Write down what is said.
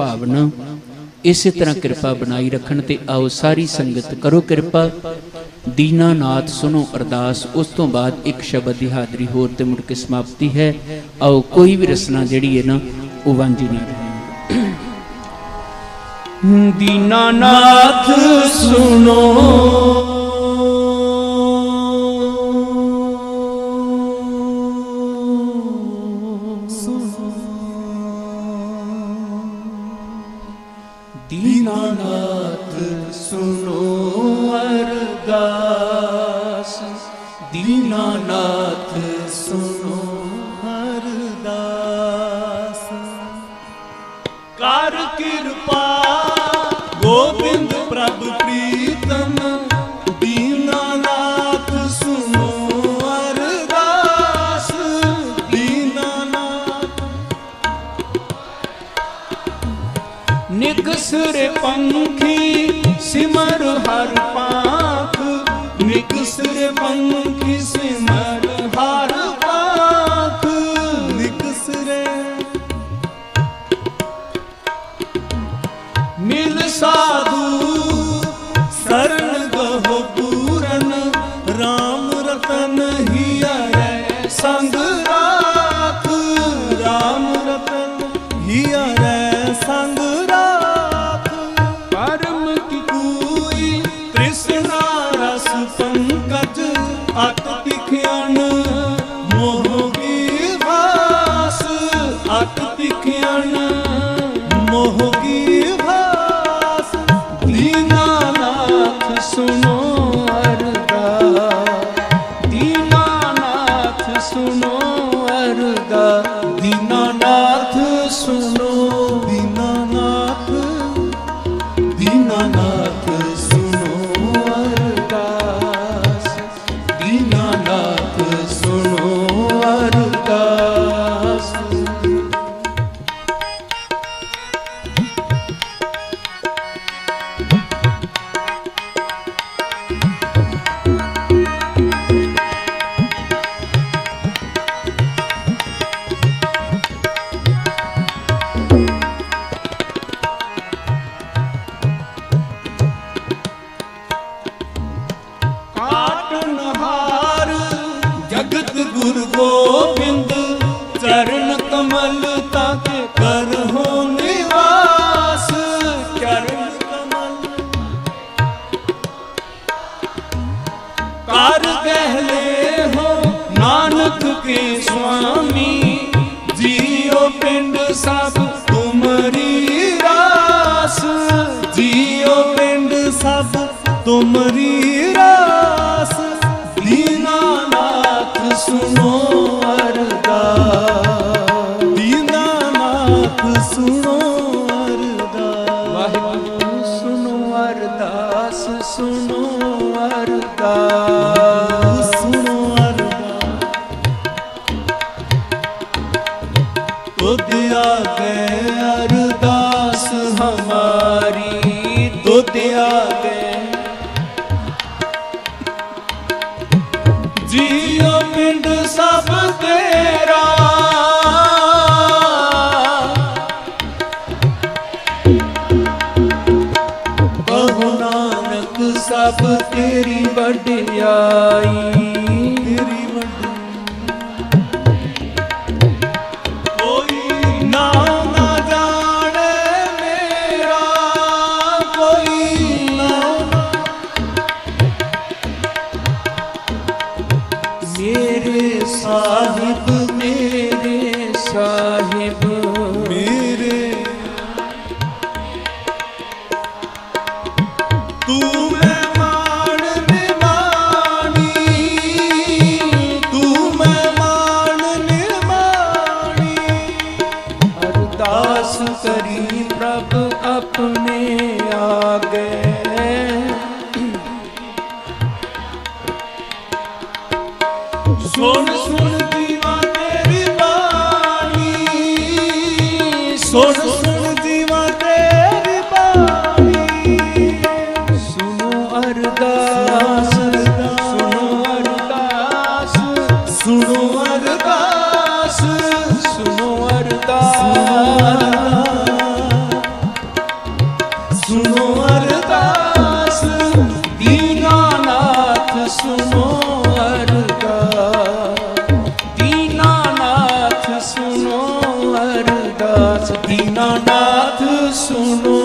ਭਾਵਨਾ। ਇਸੇ ਤਰ੍ਹਾਂ ਕਿਰਪਾ ਬਣਾਈ ਰੱਖਣ ਤੇ ਆਓ ਸਾਰੀ ਸੰਗਤ ਕਰੋ ਕਿਰਪਾ। ਦੀਨਾਨਾਥ ਸੁਨੋ ਅਰਦਾਸ, ਉਸ ਤੋਂ ਬਾਅਦ ਇੱਕ ਸ਼ਬਦ ਦੀ ਹਾਜ਼ਰੀ ਹੋਰ ਤੇ ਮੁੜ ਕੇ ਸਮਾਪਤੀ ਹੈ। ਆਓ ਕੋਈ ਵੀ ਰਸਨਾ ਜਿਹੜੀ ਹੈ ਨਾ, ਉਹ ਵਾਂਝੀ ਨਹੀਂ ਰਹੇ। ਦੀਨਾਨਾਥ ਸੁਨੋ ਦੀਨਾਨਾਥ ਸੁਨੋ ਅਰਦਾਸ। ਦੀਨਾਨਾਥ ਸੁਣੋ ਅਰਦਾਸ। ਕਰ ਕਿਰਪਾ ਨਿਕਸਰੇ ਪੰਖੀ ਸਿਮਰ ਹਰ ਪਾਖ ਨਿਕਸਰੇ ਪੰਖੀ ਸਿਮਰ ਹਰ ਪਾਖ ਨਿਕਸਰੇ ਮਿਲ ਸਾਧੂ ਅਤ ਤਿਖਿਆਨ ਮੋਹ ਵਿਵਾਸ ਅਤ ਤਿਖਿਆਨ ਮੋਹ ਵਿਵਾਸ ਦੀਨਾਨਾਥ ਸੁਨੋ ਅਰਦਾਸ। ਦੀਨਾਨਾਥ ਸੁਨੋ ਅਰਦਾਸ। ਦੀਨਾਨਾਥ ਸੁਨੋ ਦੀਨਾਨਾਥ ਅਰਦਾਸ ਗੁਰੂ ਗੋਬਿੰਦ ਚਰਨ ਕਮਲ ਤਕ ਕਰਹੁ ਨਿਵਾਸ। ਚਰਨ ਕਮਲ ਕਰ ਗਹਿਲੇ ਹੋ ਨਾਨਕ ਕੇ ਸੁਆਮੀ। ਜੀਉ ਪਿੰਡ ਸਭ ਤੁਮਰੀ ਰਾਸ। ਜੀਓ ਪਿੰਡ ਸਭ ਤੁਮਰੀ ਦੀਨਾਨਾਥ ਸੁਨੋ ਅਰਦਾਸ ਵਾਹਿਗੁਰੂ ਸੁਨੋ ਅਰਦਾਸ। ਸੁਨੋ ਅਰਦਾਸ। ਸੁਨੋ ਅਰਦਾਸ ਹਮਾਰੀ ਤੁਧ ਆਗੇ। ਜੀਉ ਪਿੰਡ ਸਭ ਤੇਰਾ ਸਭ ਤੇਰੀ ਵਡਿਆਈ। ਤੇਰੀ ਵਡਿਆਈ ਅਰਦਾਸ ਕਰੀ ਪ੍ਰਭ ਆਪਣੇ ਆਗੇ। ਸੁਣ ਸੁਣ ਸੁਨੋ ਅਰਦਾਸ ਦੀਨਾਨਾਥ ਸੁਨੋ ਅਰਦਾਸ ਦੀਨਾਨਾਥ ਸੁਨੋ ਅਰਦਾਸ ਦੀਨਾਨਾਥ ਸੁਨੋ